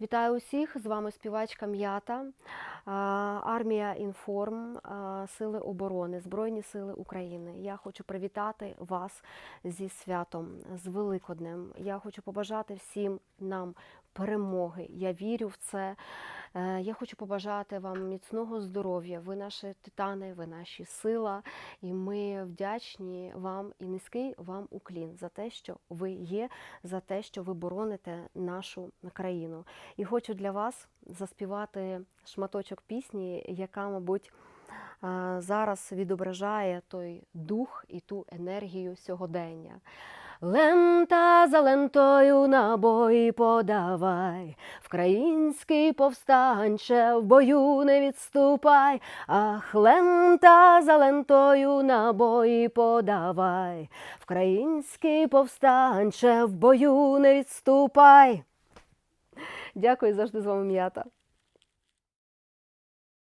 Вітаю усіх! З вами співачка М'ята, армія Інформ, Сили оборони, Збройні Сили України. Я хочу привітати вас зі святом, з Великоднем. Я хочу побажати всім нам перемоги. Я вірю в це. Е, Я хочу побажати вам міцного здоров'я. Ви наші титани, ви наші сила. І ми вдячні вам і низький вам уклін за те, що ви є, за те, що ви бороните нашу країну. І хочу для вас заспівати шматочок пісні, яка, мабуть, зараз відображає той дух і ту енергію сьогодення. Лента за лентою набої подавай, Вкраїнський повстанче, в бою не відступай, Ах, лента за лентою набої подавай, Вкраїнський повстанче, в бою не відступай. Дякую завжди з вами м'ята.